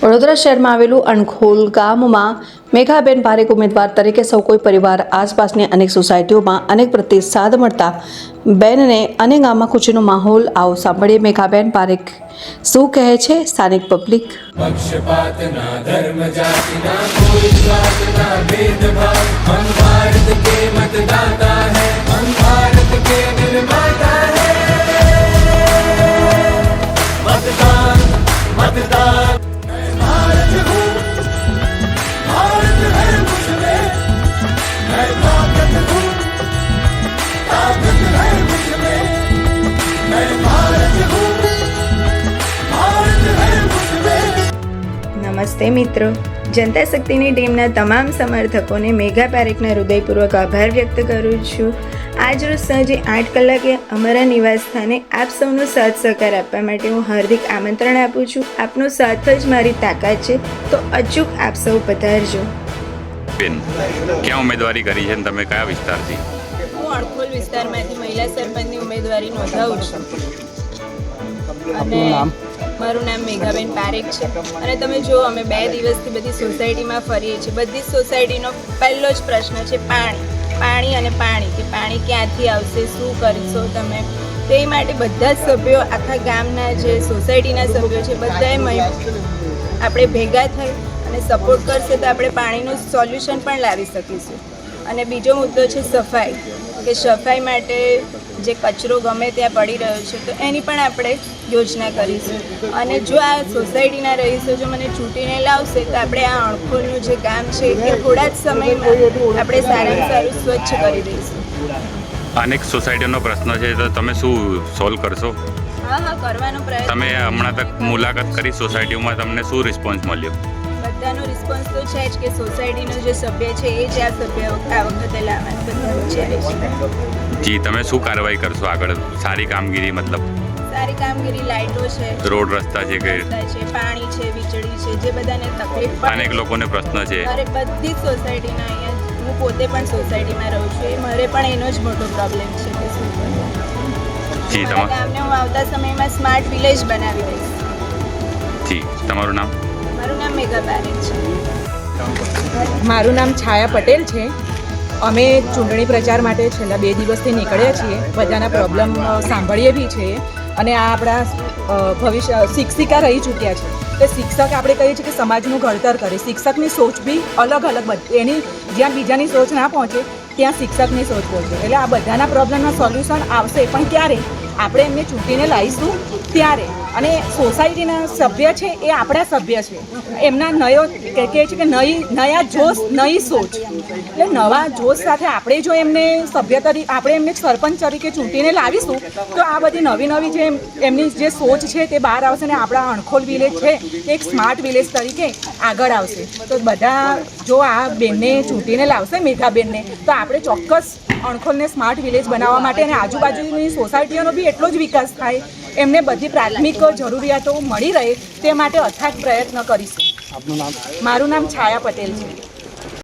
વડોદરા શહેરમાં આવેલું અણખોલ ગામમાં મેઘાબેન પારેખ ઉમેદવાર તરીકે સૌ કોઈ પરિવાર, આસપાસની અનેક સોસાયટીઓમાં અનેક પ્રતિસાદ મળતા બેનને અને ગામમાં ખુશીનો માહોલ. આવો સાંભળીએ મેઘાબેન પારેખ શું કહે છે સ્થાનિક પબ્લિક? ધર્મ નમસ્તે મિત્રો. જનતા શક્તિની ટીમના તમામ સમર્થકોને મેઘા પારેખના હૃદયપૂર્વક આભાર વ્યક્ત કરું છું. આજ રોજ સાંજે આઠ કલાકે અમારા નિવાસ સ્થાને આપ સૌનો સાથ સહકાર આપવા માટે હું હાર્દિક આમંત્રણ આપું છું. આપનો સાથ જ મારી તાકાત છે તો અચૂક આપ સૌ પધારજો. બેન ક્યાં ઉમેદવારી કરી છે તમે કયા વિસ્તારથી? હું અણખોલ વિસ્તારમાંથી મહિલા સરપંચની ઉમેદવારી નોંધાવું છું. અને મારું નામ મેઘાબેન પારેખ છે. અને તમે જુઓ અમે બે દિવસથી બધી સોસાયટીમાં ફરીએ છીએ. બધી સોસાયટીનો પહેલો જ પ્રશ્ન છે પાણી. પાણી અને પાણી, કે પાણી ક્યાંથી આવશે, શું કરશો તમે? તે માટે બધા જ સભ્યો, આખા ગામના જે સોસાયટીના સભ્યો છે, બધાએ આપણે ભેગા થઈ અને સપોર્ટ કરશે તો આપણે પાણીનું સોલ્યુશન પણ લાવી શકીશું. અને બીજો મુદ્દો છે સફાઈ કે સફાઈ માટે જે કચરો ગમે ત્યાં પડી રહ્યો છે તો એની પણ આપણે યોજના કરીશું. અને જો આ સોસાયટીના રહીશો જો મને ચૂંટીને લાવશે તો આપણે આ અણખોલનું જે કામ છે એ થોડા જ સમયમાં આપણે સારામાં સારું સ્વચ્છ કરી દઈશું. અનેક સોસાયટીનો પ્રશ્ન છે તો તમે શું સોલ્વ કરશો? હા હા કરવાનો પ્રયત્ન તમે હમણાં તક મુલાકાત કરી સોસાયટીઓમાં તમને શું રિસ્પોન્સ મળ્યો? બધાનો રિસ્પોન્સ તો છે જ કે સોસાયટીનો જે સભ્ય છે એ જ આ સભ્ય આ વખતે લાવવાનું છે. જી તમે શું કાર્યવાહી કરશો આગળ? સારી કામગીરી મતલબ સારી કામગીરી લાઇટો છે રોડ રસ્તા છે કે છે પાણી છે વીજળી છે જે બધાને તકલીફ અનેક લોકોને પ્રશ્ન છે. અરે બધી જ સોસાયટીના અહીંયા હું પોતે પણ સોસાયટીમાં રહું છું. એ મારે પણ એનો જ મોટો પ્રોબ્લેમ છે કે શું જી મારા તમારું ગામને હું આવતા સમયમાં સ્માર્ટ વિલેજ બનાવી દઈશ. જી તમારું નામ? મારું નામ મેઘા પારેખ છે. મારું નામ છાયા પટેલ છે. અમે ચૂંટણી પ્રચાર માટે છેલ્લા બે દિવસથી નીકળ્યા છીએ. બધાના પ્રોબ્લેમ સાંભળીએ બી છીએ. અને આ આપણા ભવિષ્ય, શિક્ષિકા રહી ચૂક્યા છે. એટલે શિક્ષક આપણે કહીએ છીએ કે સમાજનું ઘડતર કરે. શિક્ષકની સોચ બી અલગ અલગ એની જ્યાં બીજાની સોચ ના પહોંચે, ત્યાં શિક્ષકની સોચ પહોંચે. એટલે આ બધાના પ્રોબ્લેમના સોલ્યુશન આવશે. પણ ક્યારે? આપણે એમને ચૂંટીને લાવીશું ત્યારે. અને સોસાયટીના સભ્ય છે એ આપણા સભ્ય છે. એમના નયો કહે છે કે નઈ, નયા જોશ, નઈ સોચ. એટલે નવા જોશ સાથે આપણે જો એમને સભ્ય તરીકે આપણે એમને સરપંચ તરીકે ચૂંટીને લાવીશું, તો આ બધી નવી નવી જે એમની જે સોચ છે તે બહાર આવશે ને આપણા અણખોલ વિલેજ છે એક સ્માર્ટ વિલેજ તરીકે આગળ આવશે. તો બધા જો આ બેનને ચૂંટીને લાવશે મેઘાબેનને તો આપણે ચોક્કસ અણખોલને સ્માર્ટ વિલેજ બનાવવા માટે અને આજુબાજુની સોસાયટીઓનો બી એટલો જ વિકાસ થાય. એમને બધી પ્રાથમિક જરૂરિયાતો મળી રહે તે માટે અથાગ પ્રયત્ન કરીશું. મારું નામ છાયા પટેલ છે.